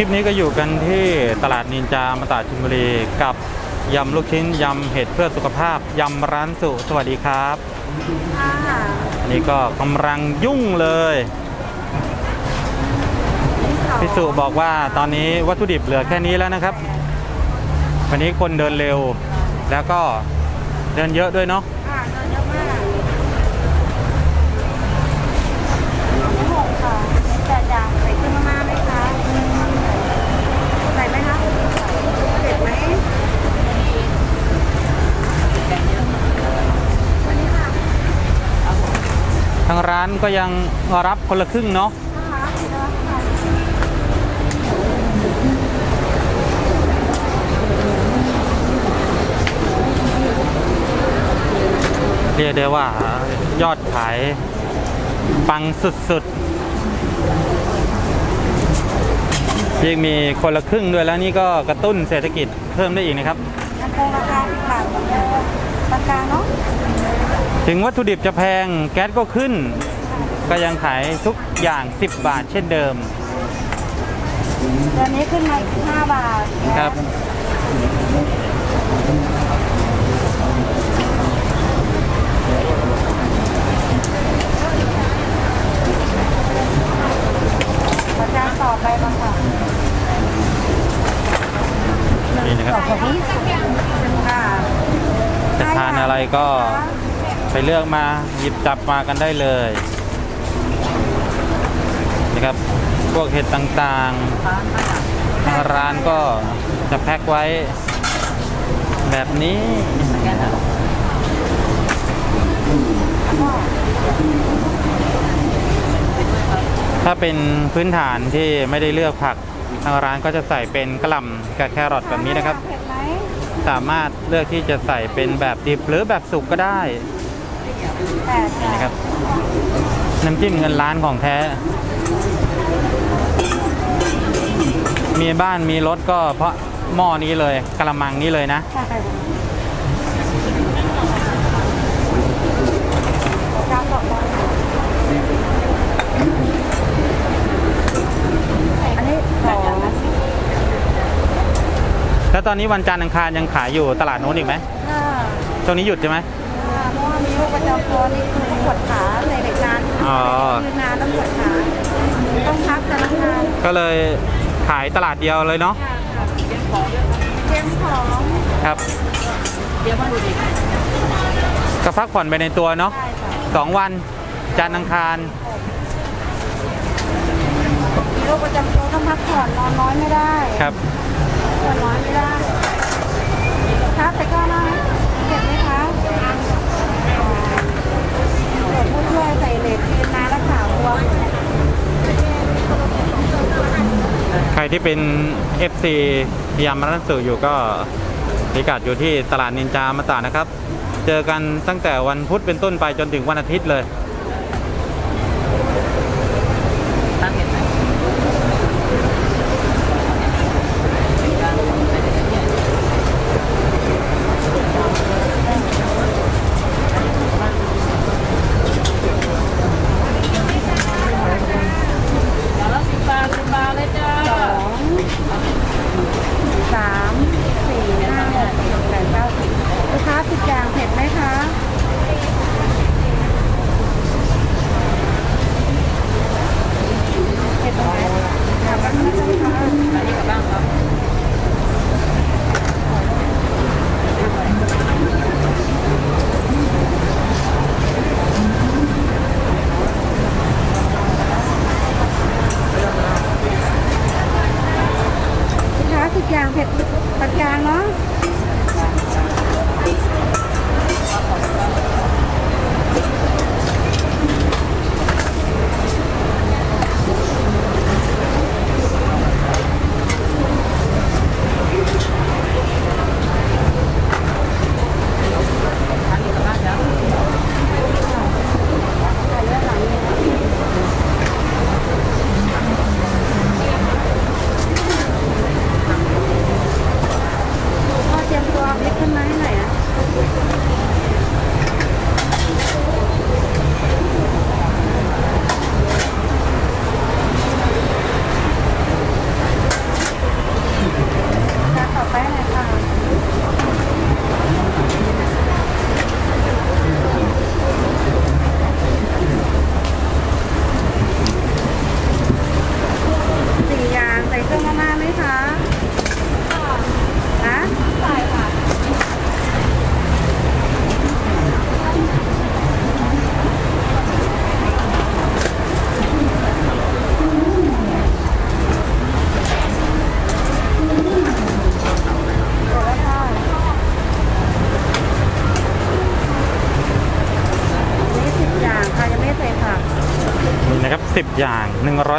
ลิปนี้ก็อยู่กันที่ตลาดนินจามาตาชิมบุรีกับยำลูกชิ้นยำเห็ดเพื่อสุขภาพยำร้านสุสวัสดีครับค่ะอันนี้ก็กำลังยุ่งเลยพี่สุบอกว่าตอนนี้วัตถุดิบเหลือแค่นี้แล้วนะครับ วันนี้คนเดินเร็ว แล้วก็เดินเยอะด้วยเนาะค่ะเดินเยอะ ก็ยังรับคนละครึ่งเนาะนะคะเดี๋ยวค่ะเรียกได้ว่ายอดขายปังสุดๆยังมีคนละครึ่งด้วยแล้วนี่ก็กระตุ้นเศรษฐกิจเพิ่มได้อีกนะครับยังคงราคาสิบบาทเหมือนเดิมราคาเนาะถึงวัตถุดิบจะแพงแก๊สก็ขึ้น ก็ยังขายทุกอย่าง 10 บาทเช่นเดิมเดือนนี้ขึ้นมาอีกห้าบาทครับ ประจานต่อไปบ้างค่ะนี่นะครับต่อนี้ค่ะจะทานอะไรก็ไปเลือกมาหยิบจับมากันได้เลย นะครับ พวกเห็ดต่างๆ ทางร้านก็จะแพ็คไว้แบบนี้ถ้าเป็นพื้นฐานที่ไม่ได้เลือกผักทางร้านก็จะใส่เป็นกระหล่ำกับแครอทแบบนี้นะครับ สามารถเลือกที่จะใส่เป็นแบบดิบหรือแบบสุกก็ได้นะครับน้ำจิ้มเงินล้านของแท้ มีบ้านมีรถก็เพราะหม้อนี้เลยกระมังนี้เลยนะ ใช่จานต่อไปอันนี้สองแล้วตอนนี้วันจันทร์อังคารยังขายอยู่ตลาดโน้นอีกไหมค่ะช่วงนี้หยุดใช่ไหมค่ะ เพราะว่ามีโรคประจำตัวนี่คือปวดขาในเด็กนานอ๋อยืนนานแล้วปวดขาต้องพักแต่ละงานก็เลยขายตลาดเดียวเลยเนาะค่ะค่ะเตรียมของเตรียมของครับเตรียมวัตถุดิบก็พักผ่อนไปในตัวเนาะได้ค่ะสองวันจันทร์อังคารมีโรคประจำตัวต้องพักผ่อนนอนน้อยไม่ได้ครับ นอนน้อยไม่ได้ครับแต่ก็นะเก็บไหมคะเกิ ดผู้ช่วยใส่เหล็กยืนนานแล้วขาวัว ใครที่เป็น FC ยามรันสุอยู่ก็พิกัดอยู่ที่ตลาดนินจามาตานะครับ เจอกันตั้งแต่วันพุธเป็นต้นไปจนถึงวันอาทิตย์เลย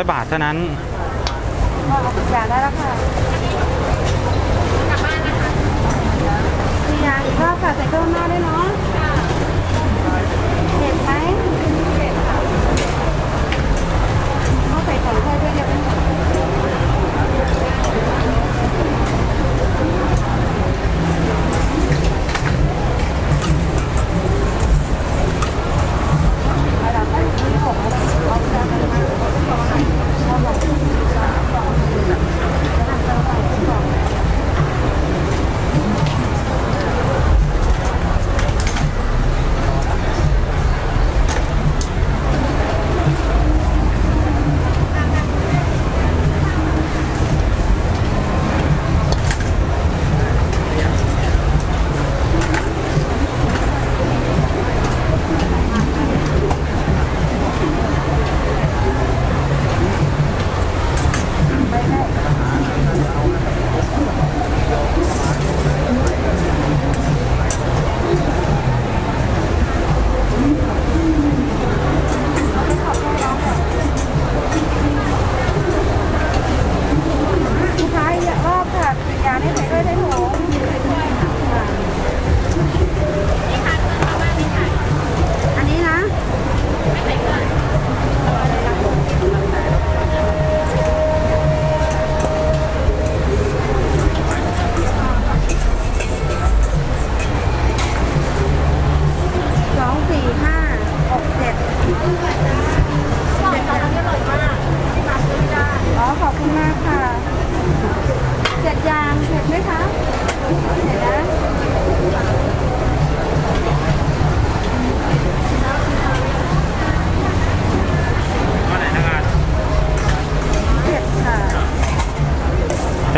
100 บาทเท่านั้นก็เอาสิบอย่างได้แล้วค่ะสี่อย่างอีกรอบค่ะใส่เครื่องหน้าด้วยเนาะเผ็ดไหมเผ็ดค่ะต้องใส่ของไทยด้วยเดี๋ยวเป็น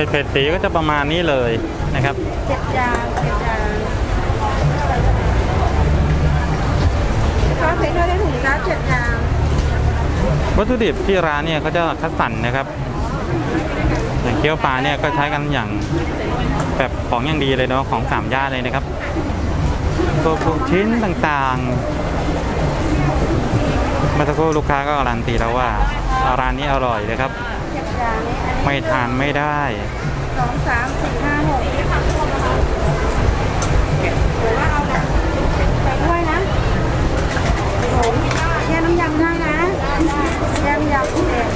ดเผ็ดสีก็จะประมาณนี้เลยนะครับเจ็ดยางเจ็ดยางข้าวเผ็ดด้วยได้ถุงจ้าเจ็ดยางวัตถุดิบที่ร้านเนี่ยเขาจะคัดสรรนะครับ อย่างเกี๊ยวปลาเนี่ยก็ใช้กันอย่างแบบของอย่างดีเลยเนาะของสามย่านเลยนะครับตัวลูกชิ้นต่างๆ เมื่อสักครู่ลูกค้าก็การันตีแล้วว่าร้านนี้อร่อยนะครับ เจ็ดยางนี้อันนี้ไม่ทานไม่ได้ สองสามสี่ห้าหกหรือว่าเอาแบบใส่ถ้วยนะผมแยกน้ำยำได้นะแยกน้ำยำเด็ด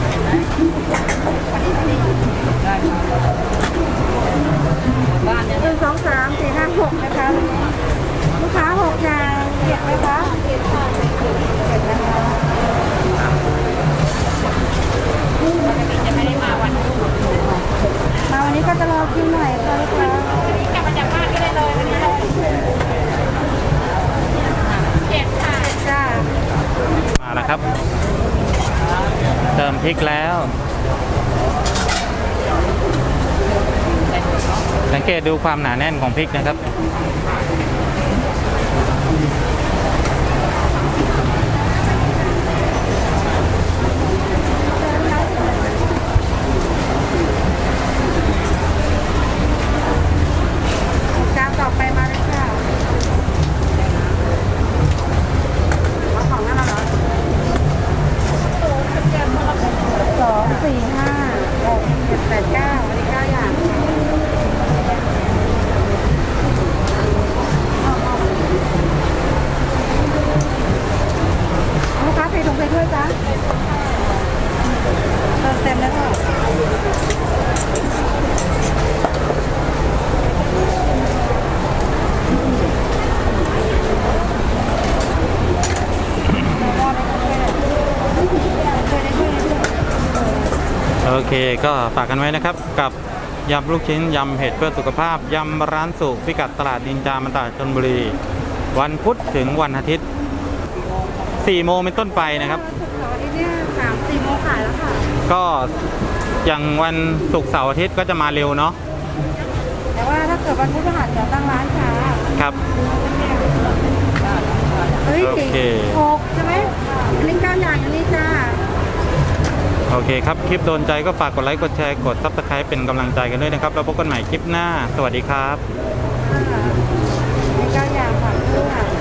หนึ่งสองสามสี่ห้าหกนะคะลูกค้าหกอย่างเก็บไหมคะเก็บค่ะ เก็บนะคะมาวันนี้ก็จะรอคิวหน่อยค่ะลูกค้ากลับมาจากบ้านก็ได้เลยวันนี้เจ็ดค่ะจ้ามาแล้วครับ เติมพริกแล้ว สังเกตดูความหนาแน่นของพริกนะครับ จานต่อไปมาเลยค่ะเอาของนั่นเหรอสองสี่ห้าหกเจ็ดแปดเก้าอันนี้เก้าอย่างลูกค้าใส่ถุงไปด้วยจ้ะเติมเต็มแล้วค่ะ โอเคก็ฝากกันไว้นะครับ กับยำลูกชิ้นยำเห็ดเพื่อสุขภาพยำร้านสุพิกัดตลาดนินจามันตลาดชนบุรี วันพุธถึงวันอาทิตย์4โมงเป็นต้นไปนะครับศุกร์เสาร์อาทิตย์เนี่ยสามสี่โมงขายแล้วค่ะก็อย่างวันศุกร์เสาร์อาทิตย์ก็จะมาเร็วเนาะแต่ว่าถ้าเกิดวันพุธพฤหัสจะตั้งร้านช้าครับ เฮ้ยโอเค หกใช่ไหมอันนี้เก้าอย่างอันนี้จ้า โอเคครับ คลิปโดนใจก็ฝากกดไลค์ กดแชร์ กดซับสไครป์เป็นกำลังใจกันด้วยนะครับ แล้วพบกันใหม่คลิปหน้า สวัสดีครับ ในเก้าอย่างค่ะ